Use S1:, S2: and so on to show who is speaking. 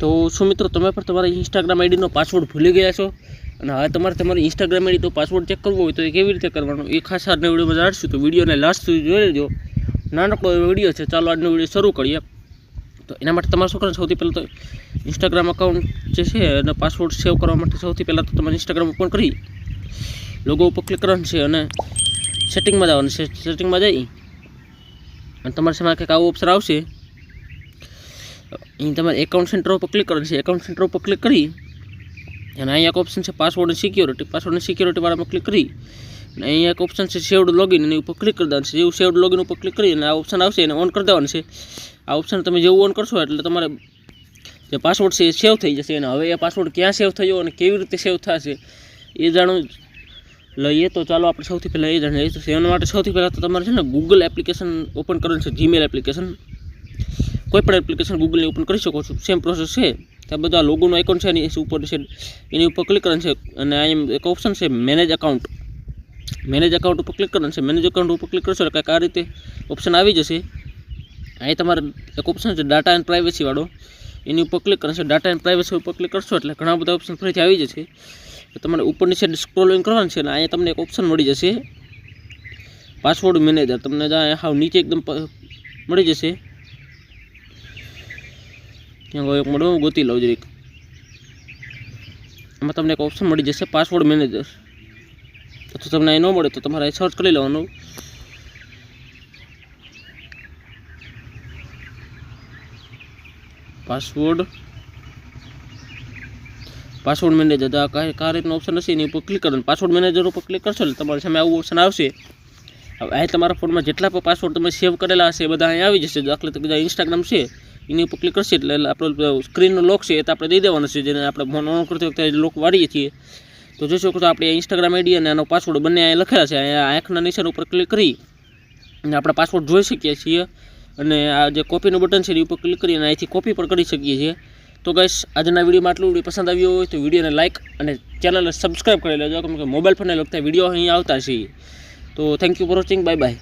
S1: તો શું મિત્રો, તમે પણ તમારા ઇન્સ્ટાગ્રામ આઈડીનો પાસવર્ડ ભૂલી ગયા છો? અને હવે તમારે તમારી ઇન્સ્ટાગ્રામ આઈડી તો પાસવર્ડ ચેક કરવો હોય તો એ કેવી રીતે કરવાનો? એ ખાસ આજના વિડીયોમાં જાણશું. તો વિડીયોને લાસ્ટ સુધી જોઈ લેજો. નાનકડો વીડિયો છે, ચાલો આજનો વીડિયો શરૂ કરીએ. તો એના માટે તમારે શું કરવાનું સૌથી પહેલાં તો ઇન્સ્ટાગ્રામ અકાઉન્ટ જે છે અને પાસવર્ડ સેવ કરવા માટે સૌથી પહેલાં તો તમારે ઇન્સ્ટાગ્રામ ઓપન કરી લોગો ઉપર ક્લિક કરવાનું છે અને સેટિંગમાં જવાનું છે. સેટિંગમાં જઈ અને તમારે સામે કંઈક આવું ઓપ્શન આવશે. અહીં તમારે એકાઉન્ટ સેન્ટર ઉપર ક્લિક કરવાનું છે. એકાઉન્ટ સેન્ટર ઉપર ક્લિક કરી અને અહીંયા એક ઓપ્શન છે પાસવર્ડ અને સિક્યોરિટી પાસવર્ડ અને સિક્યોરિટી વાળામાં ક્લિક કરી અને અહીંયા એક ઓપ્શન છે સેવડ લોગિન એની ઉપર ક્લિક કરી દેવાનું છે. જેવું સેવડ લોગિન ઉપર ક્લિક કરી અને આ ઓપ્શન આવશે એને ઓન કરી દેવાનું છે. આ ઓપ્શન તમે જેવું ઓન કરશો એટલે તમારે જે પાસવર્ડ છે એ સેવ થઈ જશે. અને હવે એ પાસવર્ડ ક્યાં સેવ થયો અને કેવી રીતે સેવ થશે એ જાણવું લઈએ. તો ચાલો આપણે સૌથી પહેલાં એ જાણીએ. તો સેવન માટે સૌથી પહેલાં તો તમારે છે ને ગૂગલ એપ્લિકેશન ઓપન કરવાનું છે. જીમેલ એપ્લિકેશન કોઈ પણ એપ્લિકેશન ગૂગલની ઓપન કરી શકો છો. સેમ પ્રોસેસ છે. ત્યાં બધા લોગોનો આઇકોન છે એની ઉપર છે, એની ઉપર ક્લિક કરવાનું છે. અને અહીંયા એક ઓપ્શન છે મેનેજ એકાઉન્ટ મેનેજ એકાઉન્ટ ઉપર ક્લિક કરવાનું છે. મેનેજ એકાઉન્ટ ઉપર ક્લિક કરશો એટલે કંઈક આ રીતે ઓપ્શન આવી જશે. અહીં તમારે એક ઓપ્શન છે ડાટા એન્ડ પ્રાઇવસીવાળો એની ઉપર ક્લિક કરશે ડાટા એન્ડ પ્રાઇવેસી ઉપર ક્લિક કરશો એટલે ઘણા બધા ઓપ્શન ફરીથી આવી જશે. તમારે ઉપરની સાઈડ સ્ક્રોલિંગ કરવાનું છે અને અહીંયા તમને એક ઓપ્શન મળી જશે. પાસવર્ડ મેનેજર તમને જ્યાં હાવ નીચે એકદમ મળી જશે. એક મળો હું ગોતી લઉં જરીક. એમાં તમને એક ઓપ્શન મળી જશે પાસવર્ડ મેનેજર તો તમને અહીં ન મળે તો તમારે સર્ચ કરી લેવાનું. પાસવર્ડ પાસવર્ડ મેનેજર આ કાંઈ રીતનો ઓપ્શન હશે, એની ઉપર ક્લિક કરવાનું. પાસવર્ડ મેનેજર ઉપર ક્લિક કરશો એટલે તમારી સામે આવું ઓપ્શન આવશે. હવે અહીં તમારા ફોનમાં જેટલા પણ પાસવર્ડ તમે સેવ કરેલા હશે, એ બધા અહીં આવી જશે. દાખલા તરીકે ઇન્સ્ટાગ્રામ છે. એની ઉપર ક્લિક કરશે એટલે આપણો સ્ક્રીનનો લોક છે એ તો આપણે દઈ દેવાનો છે, જેને આપણે ફોન ઓન કરતી વખતે લોક વાળીએ છીએ. તો જોઈ શકો છો આપણે ઇન્સ્ટાગ્રામ આઈડી અને આનો પાસવર્ડ બંને અહીંયા લખેલા છે. અહીંયા આંખના નિશાન ઉપર ક્લિક કરી અને આપણે પાસવર્ડ જોઈ શકીએ છીએ. અને આ જે કોપીનું બટન છે એની ઉપર ક્લિક કરી અને અહીંથી કોપી પણ કરી શકીએ છીએ. તો ગઈશ આજના વિડીયોમાં આટલું. પસંદ આવ્યો હોય તો વિડીયોને લાઇક અને ચેનલને સબસ્ક્રાઈબ કરી લેજો. કેમ કે મોબાઈલ ફોનને લગતા વીડિયો અહીં આવતા છે. તો thank you for watching bye bye